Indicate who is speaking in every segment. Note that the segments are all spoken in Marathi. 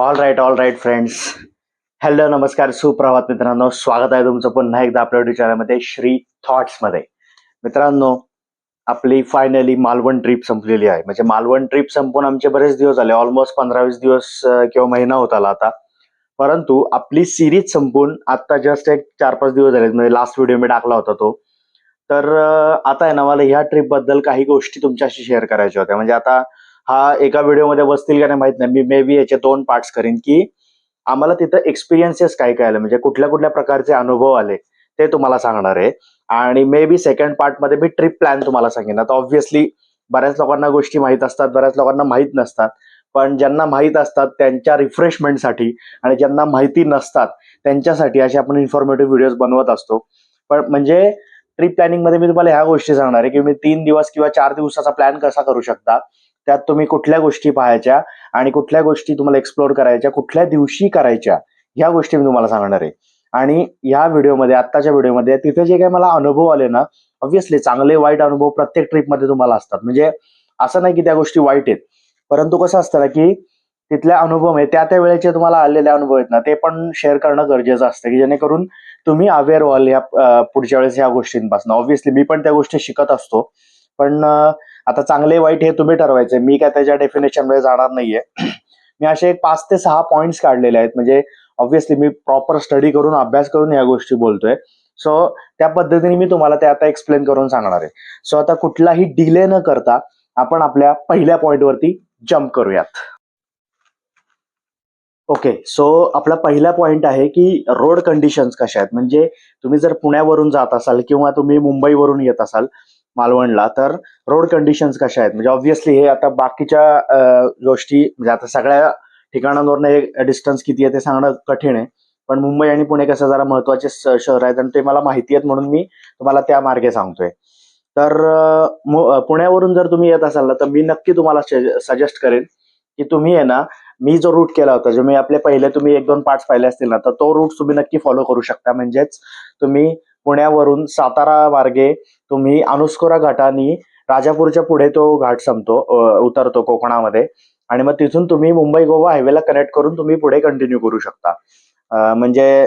Speaker 1: All right all right friends hello नमस्कार सुप्रभात मित्रांनो. स्वागत आहे तुमचं पुन्हा एकदा आपल्या युट्यूब चॅनलमध्ये श्री थॉट्समध्ये. मित्रांनो आपली फायनली मालवण ट्रिप संपलेली आहे. म्हणजे मालवण ट्रिप संपून आमचे बरेच दिवस झाले. ऑलमोस्ट पंधरा वीस दिवस किंवा महिना होत आला आता. परंतु आपली सिरीज संपून आता जस्ट एक चार पाच दिवस झाले म्हणजे लास्ट व्हिडिओ मी टाकला होता तो. तर आता आहे ना मला ह्या ट्रिपबद्दल काही गोष्टी तुमच्याशी शेअर करायच्या होत्या. म्हणजे आता हा एका व्हिडिओमध्ये बसतील का नाही माहीत नाही. मी मे बी याचे दोन पार्ट्स करीन की आम्हाला तिथं एक्सपिरियन्सेस काय काय आले? म्हणजे कुठल्या कुठल्या प्रकारचे अनुभव आले ते तुम्हाला सांगणार आहे. आणि मे बी सेकंड पार्टमध्ये मी ट्रिप प्लॅन तुम्हाला सांगेन. आता ऑब्व्हियसली बऱ्याच लोकांना गोष्टी माहीत असतात बऱ्याच लोकांना माहीत नसतात. पण ज्यांना माहीत असतात त्यांच्या रिफ्रेशमेंटसाठी आणि ज्यांना माहिती नसतात त्यांच्यासाठी असे आपण इन्फॉर्मेटिव्ह व्हिडिओज बनवत असतो. पण म्हणजे ट्रिप प्लॅनिंगमध्ये मी तुम्हाला ह्या गोष्टी सांगणार आहे की मी तीन दिवस किंवा चार दिवसाचा प्लॅन कसा करू शकता? त्यात तुम्ही कुठल्या गोष्टी पाहायच्या आणि कुठल्या गोष्टी तुम्हाला एक्सप्लोर करायच्या कुठल्या दिवशी करायच्या ह्या गोष्टी मी तुम्हाला सांगणार आहे. आणि ह्या व्हिडिओमध्ये आत्ताच्या व्हिडिओमध्ये तिथे जे काही मला अनुभव आले ना ऑब्व्हियसली चांगले वाईट अनुभव प्रत्येक ट्रिपमध्ये तुम्हाला असतात. म्हणजे असं नाही की त्या गोष्टी वाईट आहेत. परंतु कसं असतं ना की तिथल्या अनुभव आहे त्या त्या वेळेचे तुम्हाला आलेले अनुभव आहेत ना ते पण शेअर करणं गरजेचं असतं की जेणेकरून तुम्ही अवेअर व्हाल या पुढच्या वेळेस ह्या गोष्टींपासून. ऑब्व्हियसली मी पण त्या गोष्टी शिकत असतो. पण आता चांगले वाईट हे तुम्ही ठरवायचे. मी काय त्याच्या डेफिनेशनमध्ये जाणार नाहीये. मी असे एक पाच ते सहा पॉईंट्स काढलेले आहेत. म्हणजे ऑब्व्हियसली मी प्रॉपर स्टडी करून अभ्यास करून या गोष्टी बोलतोय. सो त्या पद्धतीने मी तुम्हाला ते आता एक्सप्लेन करून सांगणार आहे. सो आता कुठलाही डिले न करता आपण आपल्या पहिल्या पॉईंटवरती जम्प करूयात. ओके सो आपला पहिला पॉईंट आहे की रोड कंडिशन्स कशा आहेत? म्हणजे तुम्ही जर पुण्यावरून जात असाल किंवा तुम्ही मुंबईवरून येत असाल मालवणला तर रोड कंडिशन्स कशा आहेत? म्हणजे ऑब्व्हियसली हे आता बाकीच्या गोष्टी म्हणजे आता सगळ्या ठिकाणांवरनं हे डिस्टन्स किती आहे ते सांगणं कठीण आहे. पण मुंबई आणि पुणे कसं जरा महत्त्वाचे शहर आहेत आणि ते मला माहिती आहेत म्हणून मी तुम्हाला त्या मार्गे सांगतोय. तर पुण्यावरून जर तुम्ही येत असाल ना तर मी नक्की तुम्हाला सजेस्ट करेन की तुम्ही आहे ना मी जो रूट केला होता जो मी आपले पहिले तुम्ही एक दोन पार्ट्स पाहिले असतील ना तर तो रूट तुम्ही नक्की फॉलो करू शकता. म्हणजेच तुम्ही पुण्यावरून सातारा मार्गे तुम्ही अनुस्कोरा घाटानी राजापूरच्या पुढे तो घाट संपतो उतरतो कोकणामध्ये. आणि मग तिथून तुम्ही मुंबई गोवा हायवेला कनेक्ट करून तुम्ही पुढे कंटिन्यू करू शकता. म्हणजे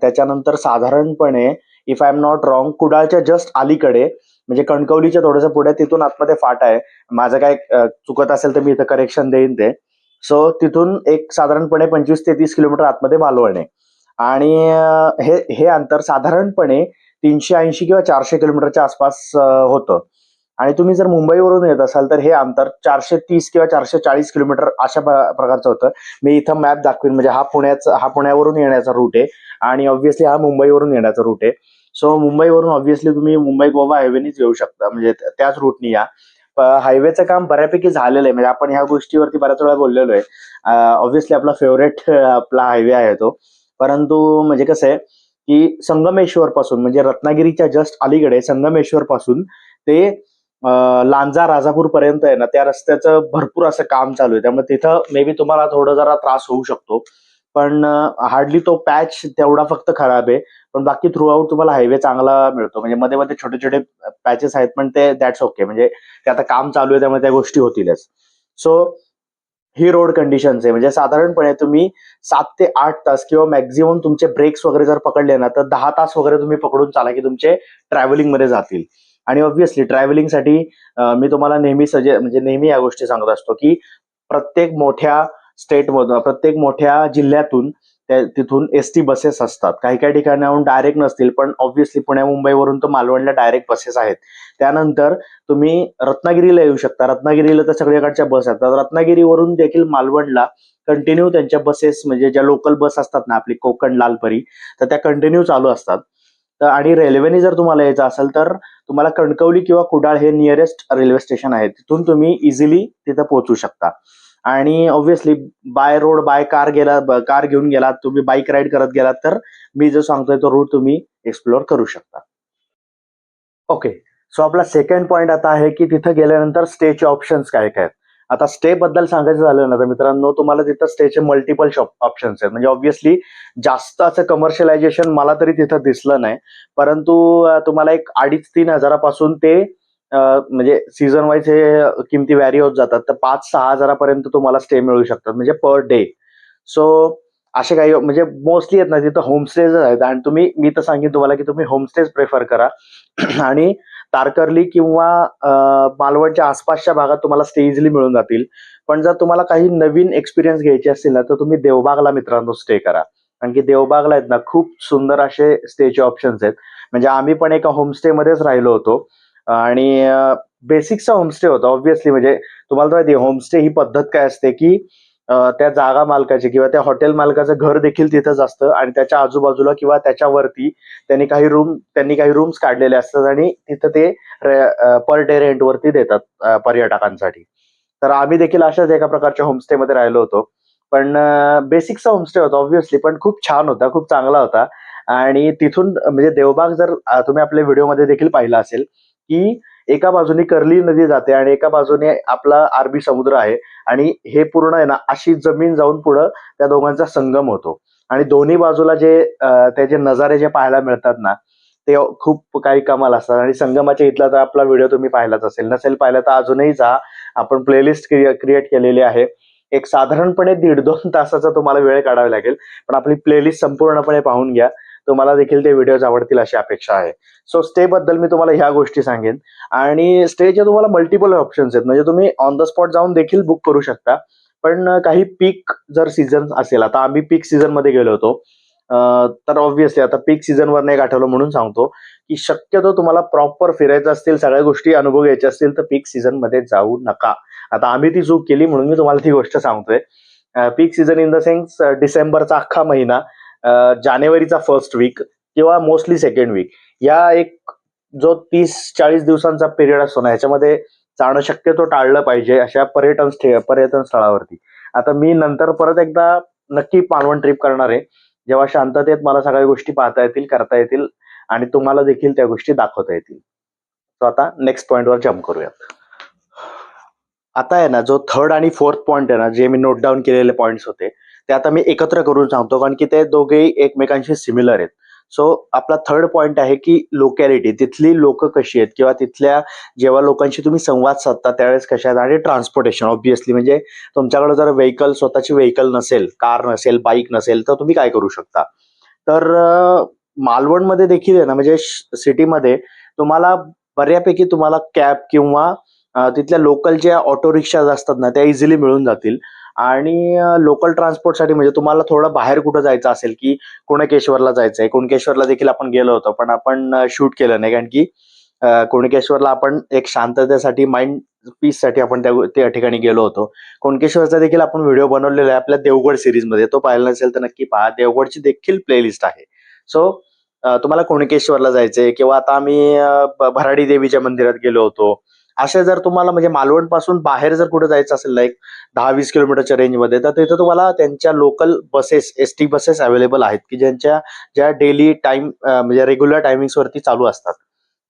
Speaker 1: त्याच्यानंतर साधारणपणे if I am not wrong कुडाळच्या just अलीकडे म्हणजे कणकवलीच्या थोडंसं पुढे तिथून आतमध्ये फाट आहे. माझं काय चुकत असेल तर मी इथं करेक्शन देईन ते. सो तिथून एक साधारणपणे पंचवीस ते तीस किलोमीटर आतमध्ये मालवण आहे. आणि हे हे अंतर साधारणपणे तीनशे ऐंशी किंवा चारशे किलोमीटरच्या आसपास होतं. आणि तुम्ही जर मुंबईवरून येत असाल तर हे अंतर चारशे तीस किंवा चारशे चाळीस किलोमीटर अशा प्रकारचं होतं. मी इथं मॅप दाखवीन म्हणजे हा पुण्याचा हा पुण्यावरून येण्याचा रूट आहे आणि ऑब्व्हियसली हा मुंबईवरून येण्याचा रूट आहे. सो मुंबईवरून ऑब्व्हियसली तुम्ही मुंबई गोवा हायवेनीच येऊ शकता. म्हणजे त्याच रूटनी या. हायवेचं काम बऱ्यापैकी झालेलं आहे. म्हणजे आपण ह्या गोष्टीवरती बऱ्याच वेळा बोललेलो आहे. ऑब्व्हियसली आपला फेवरेट आपला हायवे आहे तो. परंतु म्हणजे कसं आहे की संगमेश्वर पासून म्हणजे रत्नागिरीच्या जस्ट अलीकडे संगमेश्वर पासून ते लांजा राजापूर पर्यंत आहे ना त्या रस्त्याचं भरपूर असं काम चालू आहे. त्यामुळे तिथं मे बी तुम्हाला थोडं जरा त्रास होऊ शकतो. पण हार्डली तो पॅच तेवढा फक्त खराब आहे. पण बाकी थ्रूआउट तुम्हाला हायवे चांगला मिळतो. म्हणजे मध्ये मध्ये छोटे छोटे पॅचेस आहेत पण ते दॅट्स ओके म्हणजे ते आता काम चालू आहे त्यामुळे त्या गोष्टी होतीलच. सो ही रोड कंडिशन्स आहे. म्हणजे साधारणपणे तुम्ही सात ते आठ तास किंवा मॅक्झिमम तुमचे ब्रेक्स वगैरे जर पकडले ना तर दहा तास वगैरे तुम्ही पकडून चाला की तुमचे ट्रॅव्हलिंगमध्ये जातील. आणि ऑब्व्हियसली ट्रॅव्हलिंगसाठी मी तुम्हाला नेहमी सजे म्हणजे नेहमी या गोष्टी सांगत असतो की प्रत्येक मोठ्या स्टेटमधून प्रत्येक मोठ्या जिल्ह्यातून तिथून एस टी बसेस असतात. काही काही ठिकाणाहून डायरेक्ट नसतील पण ऑब्व्हियसली पुण्या मुंबईवरून तर मालवणला डायरेक्ट बसेस आहेत. त्यानंतर तुम्ही रत्नागिरीला येऊ शकता. रत्नागिरीला तर सगळीकडच्या बस असतात रत्नागिरीवरून देखील मालवणला कंटिन्यू त्यांच्या बसेस म्हणजे ज्या लोकल बस असतात ना आपली कोकण लालपरी तर त्या कंटिन्यू चालू असतात. तर आणि रेल्वेने जर तुम्हाला यायचं असेल तर तुम्हाला कणकवली किंवा कुडाळ हे नियरेस्ट रेल्वे स्टेशन आहे. तिथून तुम्ही इझिली तिथं पोहोचू शकता. आणि obviously by road by car गेला कार घेऊन गेलात तुम्ही बाईक राईड करत गेलात तर मी जो सांगतोय तो रूट तुम्ही एक्सप्लोअर करू शकता. ओके सो आपला सेकंड पॉईंट आता आहे की तिथं गेल्यानंतर स्टेचे ऑप्शन्स काय काय आहेत? आता स्टे बद्दल सांगायचं झालं ना तर मित्रांनो तुम्हाला तिथं स्टेचे मल्टिपल शॉप ऑप्शन्स आहेत. म्हणजे ऑब्व्हियसली जास्त असं कमर्शियलायझेशन मला तरी तिथं दिसलं नाही. परंतु तुम्हाला एक अडीच तीन हजारापासून ते म्हणजे सीझन वाईज हे किमती व्हॅरी होत जातात. तर पाच सहा हजारापर्यंत तुम्हाला स्टे मिळू शकतात. म्हणजे पर डे सो असे काही म्हणजे मोस्टली आहेत ना तिथं होमस्टेज आहेत. आणि तुम्ही मी तर सांगेन तुम्हाला की तुम्ही होमस्टेज प्रेफर करा. आणि तारकर्ली किंवा मालवणच्या आसपासच्या भागात तुम्हाला स्टे इझिली मिळून जातील. पण जर तुम्हाला काही नवीन एक्सपिरियन्स घ्यायचे असतील ना तर तुम्ही देवबागला मित्रांनो स्टे करा. कारण की देवबागला आहेत ना खूप सुंदर असे स्टेचे ऑप्शन्स आहेत. म्हणजे आम्ही पण एका होमस्टे मध्येच राहिलो होतो. आणि बेसिकचा होमस्टे होता ऑब्व्हियसली म्हणजे तुम्हाला तर माहिती होमस्टे ही पद्धत काय असते की त्या जागा मालकाची किंवा त्या हॉटेल मालकाचं घर देखील तिथंच असतं आणि त्याच्या आजूबाजूला किंवा त्याच्यावरती त्यांनी काही रूम त्यांनी काही रूम्स काढलेले असतात आणि तिथं ते पर डे रेंट वरती देतात पर्यटकांसाठी. तर आम्ही देखील अशाच एका प्रकारच्या होमस्टे मध्ये राहिलो होतो. पण बेसिकचा होमस्टे होता ऑब्व्हियसली पण खूप छान होता खूप चांगला होता. आणि तिथून म्हणजे देवबाग जर तुम्ही आपल्या व्हिडिओमध्ये देखील पाहिला असेल की एका बाजूने कर्ली नदी जाते आणि एका बाजूने आपला अरबी समुद्र आहे आणि हे पूर्ण आहे ना अशी जमीन जाऊन पुढं त्या दोघांचा संगम होतो. आणि दोन्ही बाजूला जे त्याचे नजारे जे पाहायला मिळतात ना ते खूप काही कमाल असतात. आणि संगमाच्या इथला तर आपला व्हिडिओ तुम्ही पाहिलाच असेल. नसेल पाहिला तर अजूनही जा. आपण प्लेलिस्ट क्रिएट केलेली आहे. एक साधारणपणे दीड दोन तासाचा तुम्हाला वेळ काढावा लागेल. पण आपली प्लेलिस्ट संपूर्णपणे पाहून घ्या. तुम्हाला देखील ते व्हिडिओज आवडतील अशी अपेक्षा आहे. सो स्टे बद्दल मी तुम्हाला ह्या गोष्टी सांगेन. आणि स्टेचे तुम्हाला मल्टिपल ऑप्शन्स आहेत. म्हणजे तुम्ही ऑन द स्पॉट जाऊन देखील बुक करू शकता. पण काही पीक जर सीझन असेल आता आम्ही पीक सीझनमध्ये गेलो होतो. तर ऑब्व्हियसली आता पीक सीझनवर नाही आठवलं म्हणून सांगतो की शक्यतो तुम्हाला प्रॉपर फिरायचं असतील सगळ्या गोष्टी अनुभव घ्यायचे असतील तर पीक सीझनमध्ये जाऊ नका. आता आम्ही ती चूक केली म्हणून मी तुम्हाला ती गोष्ट सांगतोय. Peak season in the sense डिसेंबरचा अख्खा महिना जानेवारीचा फर्स्ट वीक किंवा मोस्टली सेकंड वीक या एक जो तीस चाळीस दिवसांचा पिरियड असतो ना ह्याच्यामध्ये जाणं शक्यतो टाळलं पाहिजे अशा पर्यटन स्थे पर्यटन स्थळावरती. आता मी नंतर परत एकदा नक्की पानवण ट्रिप करणार आहे. जेव्हा शांततेत मला सगळ्या गोष्टी पाहता येतील करता येतील आणि तुम्हाला देखील त्या गोष्टी दाखवता येतील. तो आता नेक्स्ट पॉईंटवर जम्प करूयात. आता आहे ना जो थर्ड आणि फोर्थ पॉईंट आहे ना जे मी नोट डाऊन केलेले पॉईंट्स होते ते आता मी एकत्र करून सांगतो कारण की ते दोघेही एकमेकांशी सिमिलर आहेत. सो आपला थर्ड पॉइंट आहे की लोकॅलिटी तिथली लोक कशी आहेत? किंवा तिथल्या जेव्हा लोकांशी तुम्ही संवाद साधता त्यावेळेस कशा आहेत? आणि ट्रान्सपोर्टेशन ऑब्विसली म्हणजे तुमच्याकडे जर व्हेकल स्वतःची व्हेकल नसेल कार नसेल बाईक नसेल तर तुम्ही काय करू शकता? तर मालवणमध्ये देखील आहे ना म्हणजे सिटीमध्ये तुम्हाला बऱ्यापैकी तुम्हाला कॅब किंवा तिथल्या लोकल ज्या ऑटो रिक्षाज असतात ना त्या इझिली मिळून जातील. आणि लोकल ट्रान्सपोर्टसाठी म्हणजे तुम्हाला थोडं बाहेर कुठं जायचं असेल की कुणकेश्वरला जायचंय. कुणकेश्वरला देखील आपण गेलो होतो पण आपण शूट केलं नाही. कारण की कोणकेश्वरला कुणकेश्वरला आपण एक शांततेसाठी माइंड पीससाठी आपण त्या त्या ठिकाणी गेलो होतो. कुणकेश्वरचा देखील आपण व्हिडिओ बनवलेला आहे आपल्या देवगड सिरीजमध्ये तो पाहिला नसेल तर नक्की पहा. देवगडची देखील प्लेलिस्ट आहे. सो तुम्हाला कोणकेश्वरला जायचंय किंवा आता आम्ही भराडी देवीच्या मंदिरात गेलो होतो. असे जर तुम्हाला म्हणजे मालवणपासून बाहेर जर कुठे जायचं असेल लाईक दहा वीस किलोमीटरच्या रेंजमध्ये तर तिथं तुम्हाला त्यांच्या local buses S T buses available आहेत की ज्यांच्या ज्या डेली टाइम म्हणजे रेग्युलर टायमिंग्सवरती चालू असतात.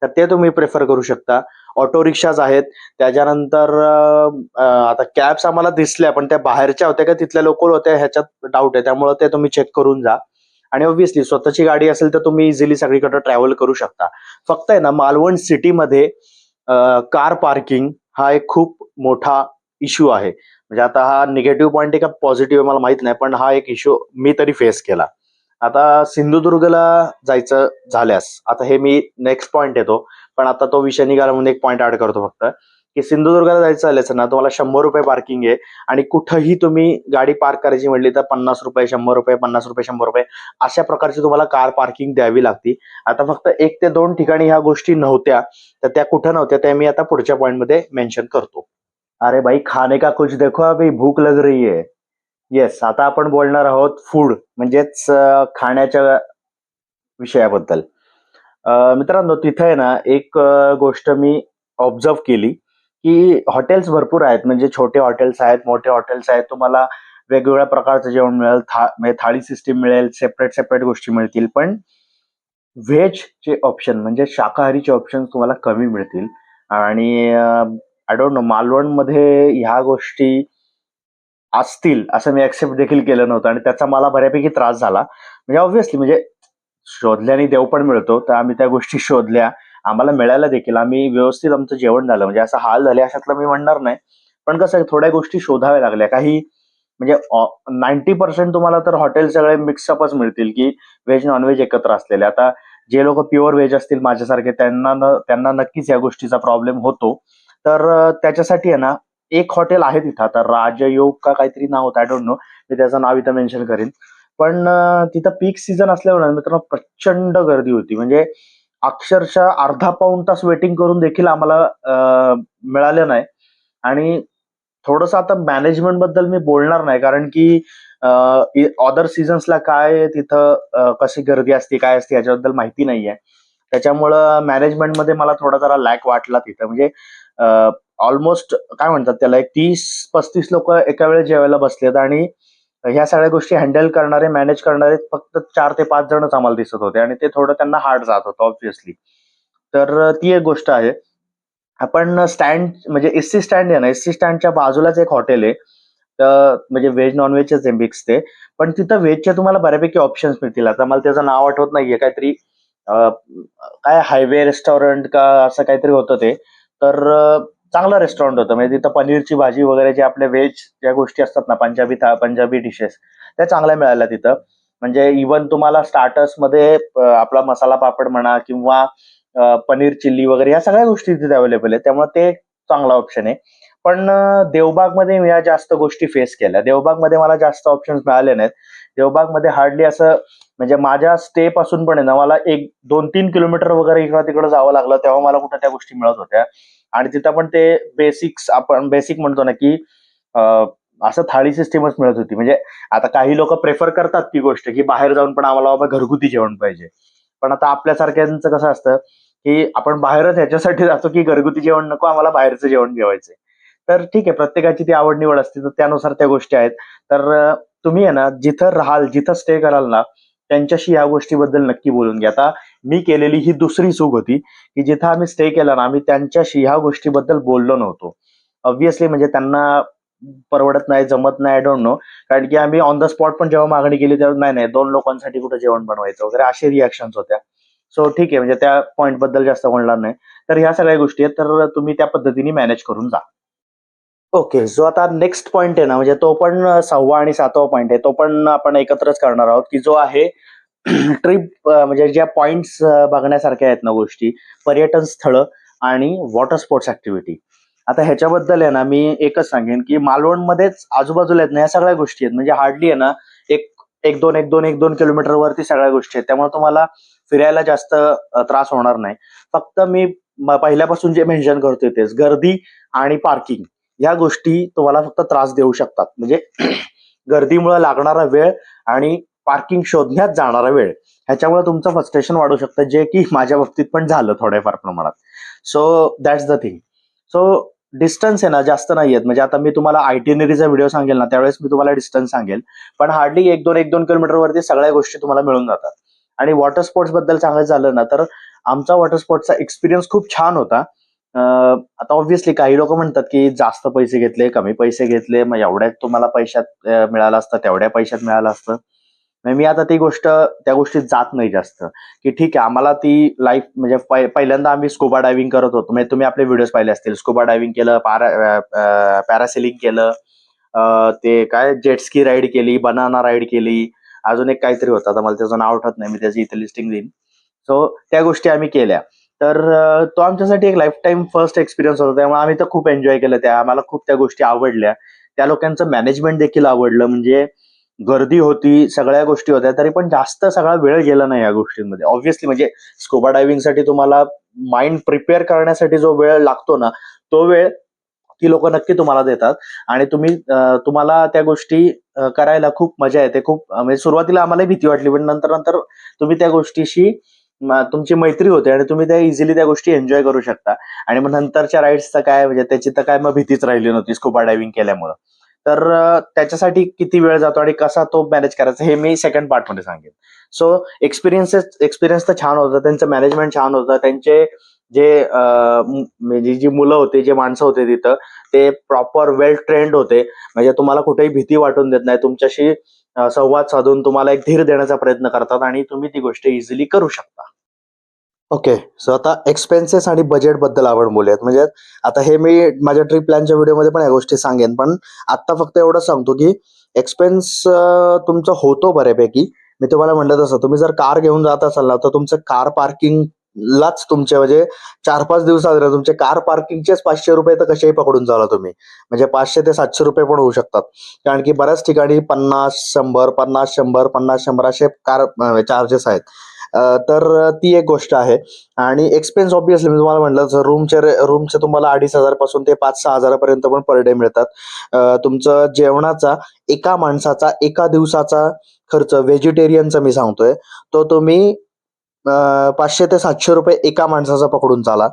Speaker 1: तर ते तुम्ही प्रेफर करू शकता. ऑटो रिक्षाज आहेत त्याच्यानंतर आता कॅब्स आम्हाला दिसल्या पण त्या बाहेरच्या होत्या का तिथल्या लोकल होत्या ह्याच्यात डाऊट आहे. त्यामुळे ते तुम्ही चेक करून जा. आणि ऑब्व्हियसली स्वतःची गाडी असेल तर तुम्ही इझिली सगळीकडे ट्रॅव्हल करू शकता. फक्त आहे ना मालवण सिटीमध्ये कार पार्किंग हा एक खूप मोठा इश्यू आहे. म्हणजे आता हा निगेटिव्ह पॉईंट आहे का पॉझिटिव्ह मला माहीत नाही पण हा एक इश्यू मी तरी फेस केला. आता सिंधुदुर्गला जायचं झाल्यास आता हे मी नेक्स्ट पॉईंट येतो पण आता तो विषय निघाला म्हणून एक पॉईंट ऍड करतो फक्त. की सिंधुदुर्गला जायचं झाल्यास ना तुम्हाला शंभर रुपये पार्किंग आहे. आणि कुठंही तुम्ही गाडी पार्क करायची म्हटली तर पन्नास रुपये शंभर रुपये पन्नास रुपये शंभर रुपये अशा प्रकारची तुम्हाला कार पार्किंग द्यावी लागती. आता फक्त एक ते दोन ठिकाणी ह्या गोष्टी नव्हत्या तर त्या कुठं नव्हत्या त्या मी आता पुढच्या पॉईंटमध्ये मेन्शन करतो. अरे भाई खाने का कुछ देखो अभी? भूक लग रही है. येस आता आपण बोलणार आहोत फूड म्हणजेच खाण्याच्या विषयाबद्दल. मित्रांनो तिथे ना एक गोष्ट मी ऑब्झर्व केली. की हॉटेल्स भरपूर आहेत. म्हणजे छोटे हॉटेल्स आहेत मोठे हॉटेल्स आहेत. तुम्हाला वेगवेगळ्या प्रकारचं जेवण मिळेल. था म्हणजे थाळी सिस्टीम मिळेल सेपरेट सेपरेट गोष्टी मिळतील. पण व्हेजचे ऑप्शन म्हणजे शाकाहारीचे ऑप्शन तुम्हाला कमी मिळतील. आणि आय डोंट नो मालवणमध्ये ह्या गोष्टी असतील असं मी ऍक्सेप्ट देखील केलं नव्हतं. आणि त्याचा मला बऱ्यापैकी त्रास झाला. म्हणजे ऑब्व्हियसली म्हणजे शोधल्याने देव पण मिळतो. तर आम्ही त्या गोष्टी शोधल्या. आम्हाला मिळायला देखील. आम्ही व्यवस्थित आमचं जेवण झालं. म्हणजे असं हाल झाले अशातलं मी म्हणणार नाही. पण कसं आहे, थोड्या गोष्टी शोधाव्या लागल्या. काही म्हणजे नाईन्टी पर्सेंट तुम्हाला तर हॉटेल सगळे मिक्सअपच मिळतील की व्हेज नॉनव्हेज एकत्र असलेले. आता जे लोक प्युअर व्हेज असतील माझ्यासारखे त्यांना त्यांना नक्कीच या गोष्टीचा प्रॉब्लेम होतो. तर त्याच्यासाठी आहे ना एक हॉटेल आहे तिथं. आता राजयोग का काहीतरी नाव होतं आय डोंट नो मी त्याचं नाव इथं मेन्शन करेन. पण तिथं पीक सीझन असल्यामुळे मित्रांनो प्रचंड गर्दी होती. म्हणजे अक्षरशः अर्धा पाऊण तास वेटिंग करून देखील आम्हाला मिळालं नाही. आणि थोडंसं आता मॅनेजमेंटबद्दल मी बोलणार नाही कारण की अदर सीझन्सला काय तिथं कशी गर्दी असते काय असते याच्याबद्दल माहिती नाहीये. त्याच्यामुळं मॅनेजमेंटमध्ये मला थोडा जरा लॅक वाटला तिथं. म्हणजे ऑलमोस्ट काय म्हणतात त्याला एक तीस पस्तीस लोक एका वेळेस जेवायला बसलेत आणि ह्या सगळ्या गोष्टी हँडल करणारे मॅनेज करणारे फक्त चार ते पाच जणच आम्हाला दिसत होते आणि ते थोडं त्यांना हार्ड जात होतं ऑब्व्हियसली तर ती एक गोष्ट आहे. आपण स्टँड म्हणजे एससी स्टँड आहे ना एससी स्टँडच्या बाजूलाच एक हॉटेल आहे. तर म्हणजे व्हेज नॉनव्हेजच आहे मिक्स ते. पण तिथं व्हेजचे तुम्हाला बऱ्यापैकी ऑप्शन्स मिळतील. आता मला त्याचं नाव आठवत नाहीये काहीतरी काय हायवे रेस्टॉरंट का असं काहीतरी होतं ते. तर चांगलं रेस्टॉरंट होतं. म्हणजे तिथं पनीरची भाजी वगैरे जे आपले व्हेज ज्या गोष्टी असतात ना पंजाबी था पंजाबी डिशेस त्या चांगल्या मिळाल्या तिथं. म्हणजे इवन तुम्हाला स्टार्टर्समध्ये आपला मसाला पापड म्हणा किंवा पनीर चिल्ली वगैरे या सगळ्या गोष्टी तिथे अवेलेबल आहेत. त्यामुळे ते चांगला ऑप्शन आहे. पण देवबागमध्ये मी या जास्त गोष्टी फेस केल्या. देवबागमध्ये मला जास्त ऑप्शन्स मिळाले नाहीत. देवबागमध्ये हार्डली असं म्हणजे माझ्या स्टे पासून पण आहे ना मला एक दोन तीन किलोमीटर वगैरे इकडं तिकडं जावं लागलं तेव्हा मला कुठं त्या गोष्टी मिळत होत्या. आणि तिथं पण ते बेसिक्स आपण बेसिक म्हणतो ना की असं थाळी सिस्टीमच मिळत होती. म्हणजे आता काही लोक प्रेफर करतात ती गोष्ट की बाहेर जाऊन पण आम्हाला बाबा घरगुती जेवण पाहिजे. पण आता आपल्यासारख्यांचं कसं असतं की आपण बाहेरच ह्याच्यासाठी जातो की घरगुती जेवण नको आम्हाला बाहेरचं जेवण जेवायचंय. तर ठीक आहे प्रत्येकाची ती आवड निवड असते तर त्यानुसार त्या गोष्टी आहेत. तर तुम्ही आहे ना जिथं राहाल जिथं स्टे कराल ना त्यांच्याशी या गोष्टीबद्दल नक्की बोलून घ्या. आता मी केलेली ही दुसरी चूक होती की जिथं आम्ही स्टे केला ना आम्ही त्यांच्याशी ह्या गोष्टीबद्दल बोललो नव्हतो. ऑब्व्हियसली म्हणजे त्यांना परवडत नाही जमत नाही आय डोंट नो कारण की आम्ही ऑन द स्पॉट पण जेव्हा मागणी केली तेव्हा नाही नाही दोन लोकांसाठी कुठं जेवण बनवायचं वगैरे असे रिॲक्शन्स होत्या. सो ठीक आहे म्हणजे त्या पॉईंटबद्दल जास्त म्हणणार नाही. तर ह्या सगळ्या गोष्टी आहेत तर तुम्ही त्या पद्धतीने मॅनेज करून जा. ओके जो आता नेक्स्ट पॉईंट आहे ना म्हणजे तो पण सहावा आणि सातवा पॉईंट आहे. तो पण आपण एकत्रच करणार आहोत की जो आहे ट्रिप म्हणजे ज्या पॉइंट्स बघण्यासारख्या आहेत ना गोष्टी पर्यटन स्थळं आणि वॉटर स्पोर्ट्स ऍक्टिव्हिटी आता ह्याच्याबद्दल आहे ना मी एकच सांगेन की मालवणमध्येच आजूबाजूला आहेत ना या सगळ्या गोष्टी आहेत. म्हणजे हार्डली आहे ना एक एक दोन एक दोन एक दोन किलोमीटर वरती सगळ्या गोष्टी आहेत. त्यामुळे तुम्हाला फिरायला जास्त त्रास होणार नाही. फक्त मी पहिल्यापासून जे मेन्शन करतोय तेच गर्दी आणि पार्किंग या गोष्टी तुम्हाला फक्त त्रास देऊ शकतात. म्हणजे गर्दीमुळे लागणारा वेळ आणि पार्किंग शोधण्यात जाणारा वेळ. ह्याच्यामुळे तुमचं फ्रस्ट्रेशन वाढू शकतं जे की माझ्या बाबतीत पण झालं थोड्याफार प्रमाणात. So that's the thing so distance आहे ना जास्त नाही आहेत म्हणजे आता मी तुम्हाला आयटीनरीचा व्हिडिओ सांगेल ना त्यावेळेस मी तुम्हाला डिस्टन्स सांगेल. पण हार्डली एक दोन एक दोन किलोमीटरवरती सगळ्या गोष्टी तुम्हाला मिळून जातात. आणि वॉटर स्पोर्ट्सबद्दल सांगायचं झालं ना तर आमचा वॉटर स्पोर्ट्सचा एक्सपिरियन्स खूप छान होता. आता ऑब्व्हियसली काही लोक म्हणतात की जास्त पैसे घेतले कमी पैसे घेतले मग एवढ्यात तुम्हाला पैशात मिळालं असतं तेवढ्या पैशात मिळालं असतं. मी आता ती गोष्ट त्या गोष्टीत जात नाही जास्त. की ठीक आहे आम्हाला ती लाईफ म्हणजे पहिल्यांदा आम्ही स्कुबा डायव्हिंग करत होतो. म्हणजे तुम्ही आपले व्हिडिओज पाहिले असतील. स्कुबा डायव्हिंग केलं पॅरा पॅरासेलिंग केलं ते काय जेटस्की राईड केली बनाना राईड केली. अजून एक काहीतरी होतं. आता मला त्याचं नाव आठवत नाही. मी त्याची इथे लिस्टिंग देईन. सो त्या गोष्टी आम्ही केल्या. तर तो आमच्यासाठी एक लाईफ टाईम फर्स्ट एक्सपिरियन्स होता. त्यामुळे आम्ही तर खूप एन्जॉय केलं त्या. आम्हाला खूप त्या गोष्टी आवडल्या. त्या लोकांचं मॅनेजमेंट देखील आवडलं. म्हणजे गर्दी होती सगळ्या गोष्टी होत्या तरी पण जास्त सगळा वेळ गेला नाही या गोष्टींमध्ये. ऑब्व्हियसली म्हणजे स्कुबा डायव्हिंगसाठी तुम्हाला माइंड प्रिपेअर करण्यासाठी जो वेळ लागतो ना तो वेळ ती लोक नक्की तुम्हाला देतात. आणि तुम्ही तुम्हाला त्या गोष्टी करायला खूप मजा येते खूप म्हणजे सुरुवातीला आम्हाला भीती वाटली पण नंतर नंतर तुम्ही त्या गोष्टीशी तुमची मैत्री होते आणि तुम्ही त्या इझिली त्या गोष्टी एन्जॉय करू शकता. आणि मग नंतरच्या राईड्सचं काय म्हणजे त्याची तर काय मग भीतीच राहिली नव्हती स्कुबा डायव्हिंग केल्यामुळं. तर त्याच्यासाठी किती वेळ जातो आणि कसा तो मॅनेज करायचा हे मी सेकंड पार्टमध्ये सांगेन. सो एक्सपिरियन्सेस एक्सपिरियन्स तर छान होतं त्यांचं मॅनेजमेंट छान होतं त्यांचे जे म्हणजे जी मुलं होती जे माणसं होते तिथं ते प्रॉपर वेल ट्रेंड होते. म्हणजे तुम्हाला कुठेही भीती वाटून देत नाही तुमच्याशी संवाद साधून तुम्हाला एक धीर देण्याचा प्रयत्न करतात आणि तुम्ही ती गोष्ट इझिली करू शकता. ओके सो आता एक्सपेन्सेस आणि बजेटबद्दल आपण बोलूयात. म्हणजे आता हे मी माझ्या ट्रिप प्लॅनच्या व्हिडिओमध्ये पण या गोष्टी सांगेन. पण आत्ता फक्त एवढं सांगतो की एक्सपेन्स तुमचा होतो बऱ्यापैकी. मी तुम्हाला म्हणलं तसं तुम्ही जर कार घेऊन जात असाल ना तर तुमचं कार पार्किंगलाच तुमचे म्हणजे चार पाच दिवसात तुमचे कार पार्किंगचेच पाचशे रुपये तर कसेही पकडून जाला तुम्ही. म्हणजे पाचशे ते सातशे रुपये पण होऊ शकतात. कारण की बऱ्याच ठिकाणी पन्नास शंभर पन्नास शंभर पन्नास शंभर असे कार चार्जेस आहेत. तर ती एक गोष्ट आहे. आणि एक्सपेन्स ऑब्विसली मी तुम्हाला म्हटलं जर रूमचे रूमचे तुम्हाला अडीच हजारपासून ते पाच सहा हजारापर्यंत पण पर डे मिळतात. तुमचं जेवणाचा एका माणसाचा एका दिवसाचा खर्च व्हेजिटेरियनचा मी सांगतोय तो तुम्ही पाचशे ते सातशे रुपये एका माणसाचा पकडून चाला.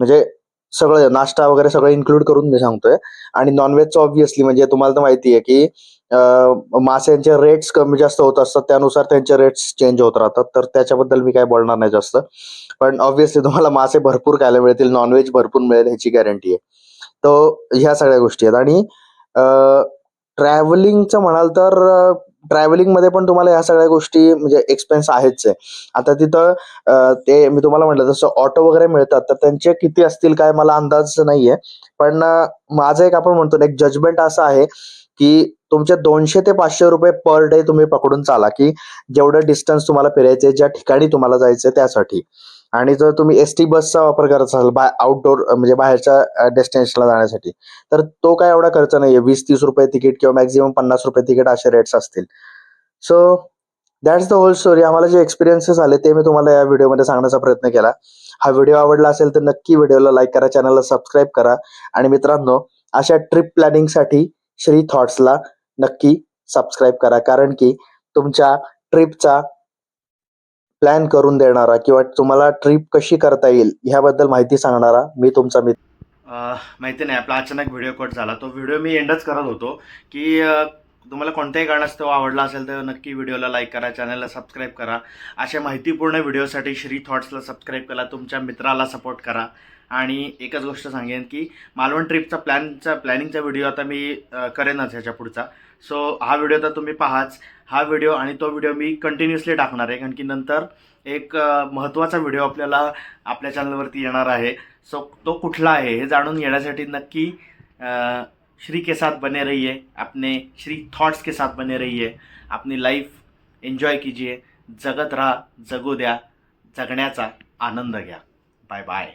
Speaker 1: म्हणजे सगळं नाश्ता वगैरे सगळं इन्क्लूड करून मी सांगतोय. आणि नॉनव्हेजचं ऑब्विसली म्हणजे तुम्हाला तर माहिती आहे की माशांचे रेट्स कमी जास्त होत असतात त्यानुसार त्यांचे रेट्स चेंज होत राहतात. तर त्याच्याबद्दल मी काय बोलणार नाही जास्त. पण ऑब्विसली तुम्हाला मासे भरपूर खायला मिळतील नॉनव्हेज भरपूर मिळेल ह्याची गॅरंटी आहे. तो ह्या सगळ्या गोष्टी आहेत. आणि ट्रॅव्हलिंगचं म्हणाल तर ट्रॅव्हलिंगमध्ये पण तुम्हाला ह्या सगळ्या गोष्टी म्हणजे एक्सपेन्स आहेच आहे आता तिथं ते मी तुम्हाला म्हटलं जसं ऑटो वगैरे मिळतात तर त्यांचे किती असतील काय मला अंदाज नाहीये. पण माझं एक आपण म्हणतो एक जजमेंट असं आहे की तुमचे दोनशे ते पाचशे रुपये पर डे तुम्ही पकडून चाला की जेवढं डिस्टन्स तुम्हाला फिरायचे ज्या ठिकाणी तुम्हाला जायचंय त्यासाठी. आणि जर तुम्ही एस टी बसचा वापर करत असाल बाय आउटडोर म्हणजे बाहेरच्या डेस्टिनेशनला जाण्यासाठी तर तो काय एवढा खर्च नाहीये. वीस तीस रुपये तिकीट किंवा मॅक्झिमम पन्नास रुपये तिकीट असे रेट्स असतील. So that's the whole story आम्हाला जे एक्सपिरियन्सेस आले ते मी तुम्हाला या व्हिडिओमध्ये सांगण्याचा प्रयत्न केला. हा व्हिडिओ आवडला असेल तर नक्की व्हिडिओला लाईक करा चॅनलला सबस्क्राईब करा. आणि मित्रांनो अशा ट्रिप प्लॅनिंगसाठी श्री थॉट्सला नक्की सबस्क्राईब करा. कारण की तुमच्या ट्रिपचा प्लॅन करून देणारा किंवा तुम्हाला ट्रिप कशी करता येईल ह्याबद्दल माहिती सांगणारा मी तुमचा मित्र. माहिती नाही. आपला अचानक व्हिडिओ कट झाला. तो व्हिडिओ मी एंडच करत होतो की तुम्हाला कोणत्याही कारणास्तव आवडला असेल तर नक्की व्हिडिओला लाईक करा चॅनलला सबस्क्राईब करा. अशा माहितीपूर्ण व्हिडिओसाठी श्री थॉट्सला सबस्क्राईब करा तुमच्या मित्राला सपोर्ट करा. आणि एकच गोष्ट सांगेन की मालवण ट्रिपचा प्लॅनचा प्लॅनिंगचा व्हिडिओ आता मी करेनच ह्याच्या पुढचा. सो हा व्हिडिओ तर तुम्ही पाहाच. हा व्हिडिओ आणि तो व्हिडिओ मी कंटिन्युअसली टाकणार आहे. कारण की नंतर एक महत्त्वाचा व्हिडिओ आपल्याला आपल्या चॅनलवरती येणार आहे. सो तो कुठला आहे हे जाणून घेण्यासाठी नक्की श्री के साथ बने रहिए अपने श्री थॉट्स के साथ बने रहिए अपनी लाईफ एन्जॉय कीजिए जगत राहा जगू द्या. जगण्याचा आनंद घ्या. Bye bye